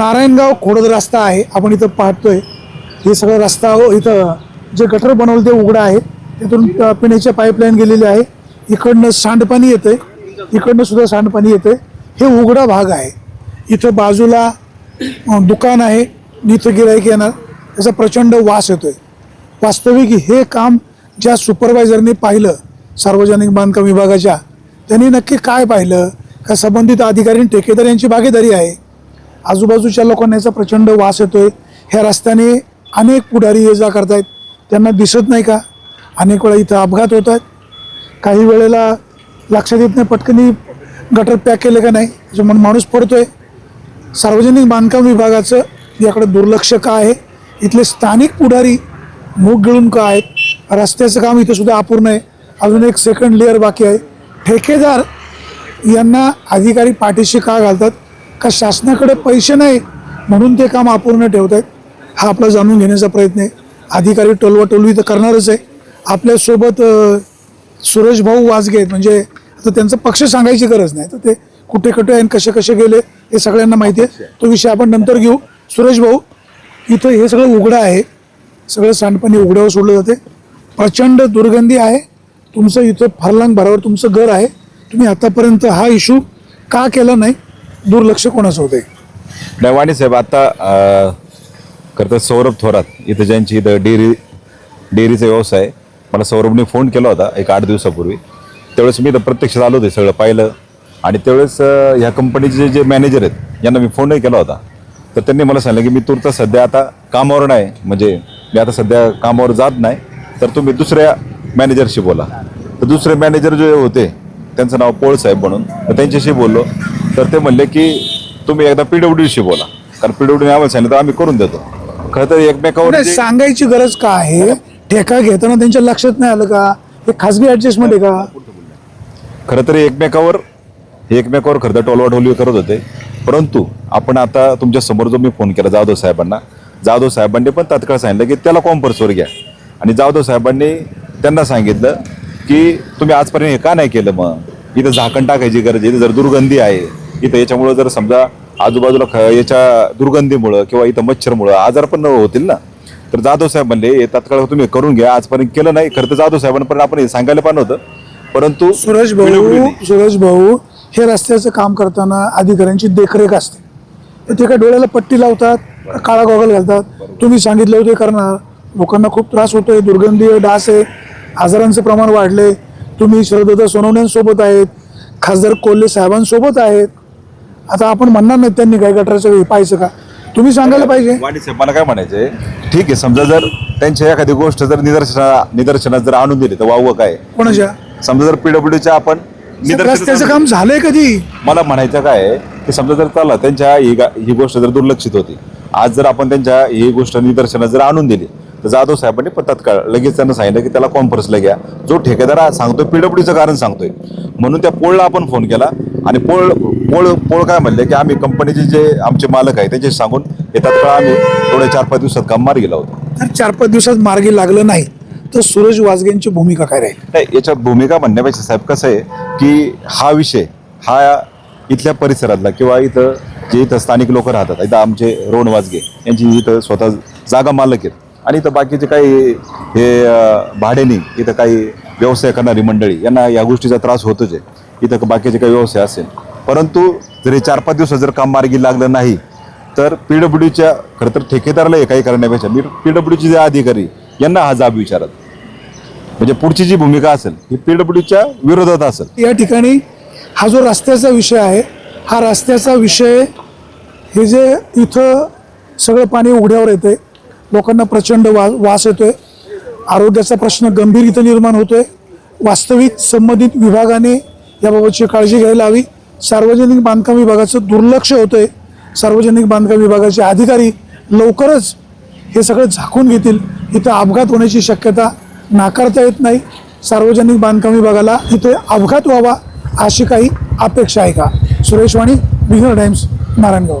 नारायणगाव खोडद रस्ता आहे. आपण इथं पाहतोय. हे सगळं रस्ता हो इथं जे गटर बनवलं ते उघडं आहे. तिथून पिण्याच्या पाईपलाईन गेलेली आहे. इकडनं सांडपाणी येतंय. इकडनं सुद्धा सांडपाणी येतंय. हे उघडा भाग आहे. इथं बाजूला दुकान आहे. इथं गिरायक येणार. त्याचा प्रचंड वास येतोय. वास्तविक हे काम ज्या सुपरवायझरने पाहिलं सार्वजनिक बांधकाम विभागाच्या त्यांनी नक्की काय पाहिलं? का संबंधित अधिकारी आणि ठेकेदार यांची भागीदारी आहे? आजूबाजूच्या लोकांना याचा प्रचंड वास येतोय. ह्या रस्त्याने अनेक पुढारी ये जा करतायत. त्यांना दिसत नाही का? अनेक वेळा इथं अपघात होत आहेत. काही वेळेला लक्षात येत नाही पटकनी गटर पॅक केलं का नाही त्याच्यामुळे माणूस पडतोय. सार्वजनिक बांधकाम विभागाचं याकडे दुर्लक्ष का आहे? इथले स्थानिक पुढारी मूग गिळून का आहेत? रस्त्याचं काम इथं सुद्धा अपूर्ण आहे. अजून एक सेकंड लेअर बाकी आहे. ठेकेदार यांना अधिकारी पाठीशी का घालतात? का शासनाकडे पैसे नाही म्हणून ते काम अपूर्ण ठेवत आहेत हा आपला जाणून घेण्याचा प्रयत्न आहे. अधिकारी टोलवाटोलवी तर करणारच आहे. आपल्यासोबत अं, भाऊ वाजगे आहेत म्हणजे आता त्यांचं पक्ष सांगायची गरज नाही. तर ते कुठे कुठे आणि कसे कसे गेले हे सगळ्यांना माहिती आहे. तो विषय आपण नंतर घेऊ. सुरेश भाऊ इथं हे सगळं उघडं आहे. सगळं सांडपाणी उघड्यावर सोडलं जाते. प्रचंड दुर्गंधी आहे. तुमचं इथं फरलांग भरावर तुमचं घर आहे. तुम्ही आतापर्यंत हा इशू का केला नाही? दुर्लक्ष कोणाचं होते नाही वाणी साहेब आता खरं तर सौरभ थोरात इथं ज्यांची इथं डेअरी डेअरीचा व्यवसाय आहे. मला सौरभने फोन केला होता एक आठ दिवसापूर्वी. त्यावेळेस मी इथं प्रत्यक्ष आलो होते सगळं पाहिलं. आणि त्यावेळेस ह्या कंपनीचे जे मॅनेजर आहेत यांना मी फोनही केला होता. तर त्यांनी मला सांगितलं की मी तुर्त सध्या आता कामावर नाही म्हणजे मी आता सध्या कामावर जात नाही. तर तुम्ही दुसऱ्या मॅनेजरशी बोला. तर दुसरे मॅनेजर जे होते त्यांचं नाव पोळ साहेब म्हणून तर त्यांच्याशी बोललो. तर ते म्हणले की तुम्ही एकदा पीडब्ल्यूडीशी बोला. कारण पीडब्ल्यूडी आम्हाला सांगितलं तर आम्ही करून देतो. खरं तर एकमेकावर नाही, सांगायची गरज का आहे? ठेका घेताना त्यांच्या लक्षात नाही आलं का? हे खासगी ऍडजस्टमेंट आहे का? खरं तर एकमेकावर एकमेकावर खरं तर टोलवाटोलवी करत होते. परंतु आपण आता तुमच्यासमोर जो मी फोन केला जाधव साहेबांना जाधव साहेबांनी पण तात्काळ सांगितलं की त्याला कॉम्पर्सवर घ्या. आणि जाधव साहेबांनी त्यांना सांगितलं की तुम्ही आजपर्यंत हे का नाही केलं मग? इथं झाकण टाकायची गरज आहे इथं जर दुर्गंधी आहे इथं याच्यामुळं जर समजा आजूबाजूला ख याच्या दुर्गंधीमुळं किंवा इथं मच्छरमुळं आजार पण होतील ना? तर जाधव साहेब म्हणले हे तात्काळ तुम्ही करून घ्या. आजपर्यंत केलं नाही. खरं तर जाधव साहेबांपर्यंत आपण हे सांगायला पण होतं. परंतु सुरेश भाऊ सुरेश भाऊ हे रस्त्याचं काम करताना अधिकाऱ्यांची देखरेख असते. तर ते काय डोळ्याला पट्टी लावतात काळा गॉगल घालतात? तुम्ही सांगितलं होते करणार. लोकांना खूप त्रास होतोय दुर्गंधी आहे डास आहे आजारांचं प्रमाण वाढले तुम्ही शरदत्ता सोनवण्यांसोबत आहेत खासदार कोल्हे साहेबांसोबत आहेत. आता आपण म्हणणार नाही त्यांनी काय गटाराचं हे पाहायचं का? तुम्ही सांगायला पाहिजे. वाणी साहेब मला काय म्हणायचंय ठीक आहे समजा जर त्यांच्या एखादी गोष्ट जर निदर्शना निदर्शनात जर आणून दिली तर वावं काय? कोणाच्या? समजा जर पीडब्ल्यूडीच्या आपण रस्त्याचं काम झालंय कधी? मला म्हणायचं काय आहे की समजा जर चालला त्यांच्या ही गा- ही गोष्ट जर दुर्लक्षित होती आज जर आपण त्यांच्या ही गोष्ट निदर्शनात जर आणून दिली तर जाधव साहेबांनी पण तत्काळ लगेच त्यांना सांगितलं की त्याला कॉन्फरन्सला घ्या. जो ठेकेदार आज सांगतोय पीडब्ल्यूडीचं कारण सांगतोय. म्हणून त्या पोळला आपण फोन केला आणि पोळ पोळ पोळ काय म्हणले की आम्ही कंपनीचे जे आमचे मालक आहे त्यांचे सांगून हे तात्काळ आम्ही थोड्या चार पाच दिवसात काम मार्गी लावतो. तर चार पाच दिवसात मार्गी लागलं नाही तर सुरेश वाजगेंची भूमिका काय राहील? नाही याच्यात भूमिका म्हणण्यापेक्षा साहेब कसं आहे की हा विषय हा इथल्या परिसरातला किंवा इथं जे इथं स्थानिक लोक राहतात इथं आमचे रोण वाजगे यांची इथं स्वतः जागा मालक आहेत. आणि इथं बाकीचे काही हे अं, भाड्यानी इथं काही व्यवसाय करणारी मंडळी यांना या गोष्टीचा त्रास होतोच आहे. इथं बाकीचे काही व्यवसाय असेल. परंतु जर हे चार पाच दिवसात जर काम मार्गी लागलं नाही तर पीडब्ल्यूडीच्या खरं तर ठेकेदाराला हे काही करण्यापेक्षा मी पी पीडब्ल्यूचे जे अधिकारी यांना हा जाब विचारत. म्हणजे पुढची जी भूमिका असेल ही पी डब्ल्यूच्या विरोधात असेल. या ठिकाणी हा जो रस्त्याचा विषय आहे हा रस्त्याचा विषय हे जे इथं सगळं पाणी उघड्यावर येते लोकांना प्रचंड वा वास येतोय. आरोग्याचा प्रश्न गंभीर इथं निर्माण होतोय. वास्तविक संबंधित विभागाने याबाबतची काळजी घ्यायला हवी. सार्वजनिक बांधकाम विभागाचं दुर्लक्ष होतंय. सार्वजनिक बांधकाम विभागाचे अधिकारी लवकरच हे सगळं झाकून घेतील. इथं अपघात होण्याची शक्यता नाकारता येत नाही. सार्वजनिक बांधकाम विभागाला इथे अपघात व्हावा अशी काही अपेक्षा आहे का? Suresh Wani bigger times Narayangaon.